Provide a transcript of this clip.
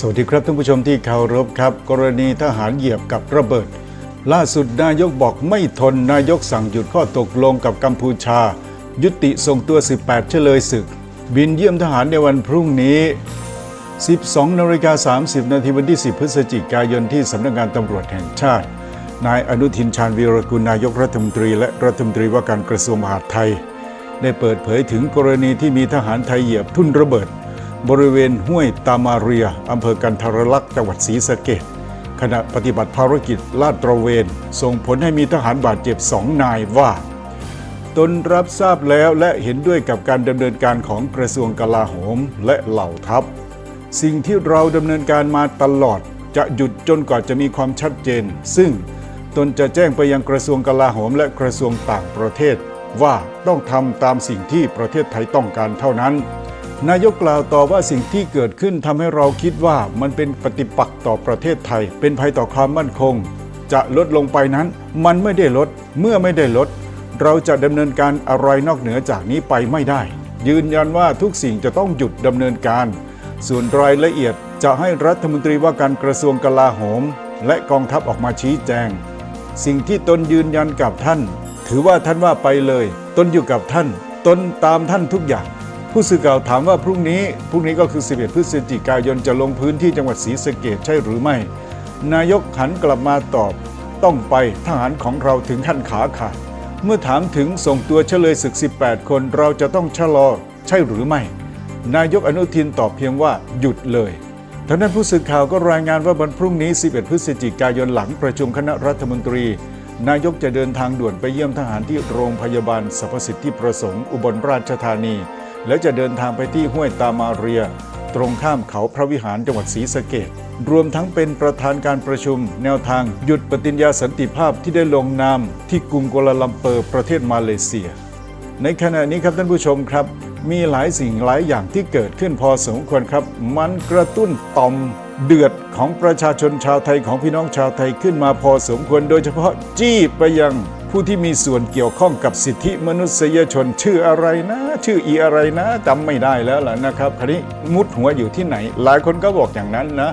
สวัสดีครับท่านผู้ชมที่เคารพครับ กรณีทหารเหยียบกับระเบิด ล่าสุดนายกบอกไม่ทนนายกสั่งหยุดข้อตกลงกับกัมพูชา ยุติส่งตัว 18 เฉลยศึก บินเยี่ยมทหารในวันพรุ่งนี้ 12นาฬิกา30 นาทีวันที่ 10 พฤศจิกายนที่สำนักงานตำรวจแห่งชาติ นายอนุทินชาญวีรกุลนายกรัฐมนตรี และรัฐมนตรีว่าการกระทรวงมหาดไทย ได้เปิดเผยถึงกรณีที่มีทหารไทยเหยียบทุ่นระเบิด บริเวณห้วยตามาเรีย อำเภอกันทรลักษณ์จังหวัดศรีสะเกษขณะปฏิบัติภารกิจลาดตระเวน ส่งผลให้มีทหารบาดเจ็บสองนายว่า ตนรับทราบแล้วและเห็นด้วยกับการดำเนินการของกระทรวงกลาโหมและเหล่าทัพ สิ่งที่เราดำเนินการมาตลอด จะหยุดจนกว่าจะมีความชัดเจน ซึ่งตนจะแจ้งไปยังกระทรวงกลาโหมและกระทรวงต่างประเทศ ว่าต้องทำตามสิ่งที่ประเทศไทยต้องการเท่านั้น นายกกล่าวต่อว่าสิ่งที่เกิดขึ้นทำให้เราคิดว่ามันเป็นปฏิปักษ์ต่อประเทศไทย เป็นภัยต่อความมั่นคง จะลดลงไปนั้นมันไม่ได้ลด เมื่อไม่ได้ลด เราจะดำเนินการอะไรนอกเหนือจากนี้ไปไม่ได้ ยืนยันว่าทุกสิ่งจะต้องหยุดดำเนินการ ส่วนรายละเอียดจะให้รัฐมนตรีว่าการกระทรวงกลาโหม และกองทัพออกมาชี้แจง สิ่งที่ตนยืนยันกับท่าน ถือว่าท่านว่าไปเลย ตนอยู่กับท่าน ตนตามท่านทุกอย่าง ผู้สื่อข่าวถามว่าพรุ่งนี้ พรุ่งนี้ก็คือ 11 พฤศจิกายนจะลงพื้นที่จังหวัดศรีสะเกษใช่หรือไม่ นายกหันกลับมาตอบ ต้องไปทหารของเราถึงขั้นขาขาดเมื่อถามถึงส่งตัวเฉลยศึก 18 คนเราจะต้องชะลอใช่หรือไม่ นายกอนุทินตอบเพียงว่าหยุดเลยทางด้านผู้สื่อข่าวก็รายงานว่าวันพรุ่งนี้ 11 พฤศจิกายนหลังประชุมคณะรัฐมนตรี นายกจะเดินทางด่วนไปเยี่ยมทหารที่โรงพยาบาลสรรพสิทธิประสงค์อุบลราชธานี แล้วจะเดินทางไปที่ห้วยตามาเรีย ตรงข้ามเขาพระวิหารจังหวัดศรีสะเกษรวมทั้งเป็นประธานการประชุม แนวทางหยุดปฏิญญาสันติภาพที่ได้ลงนามที่กรุงกัวลาลัมเปอร์ประเทศมาเลเซีย ในขณะนี้ครับท่านผู้ชมครับ มีหลายสิ่งหลายอย่างที่เกิดขึ้นพอสมควรครับ มันกระตุ้นต่อมเดือดของประชาชนชาวไทยของพี่น้องชาวไทยขึ้นมาพอสมควรโดยเฉพาะจี้ไปยัง ผู้ที่มีส่วนเกี่ยวข้องกับสิทธิมนุษยชนชื่ออะไรนะ ชื่ออีอะไรนะจำไม่ได้แล้วล่ะนะครับคราวนี้มุดหัวอยู่ที่ไหน หลายคนก็บอกอย่างนั้นนะ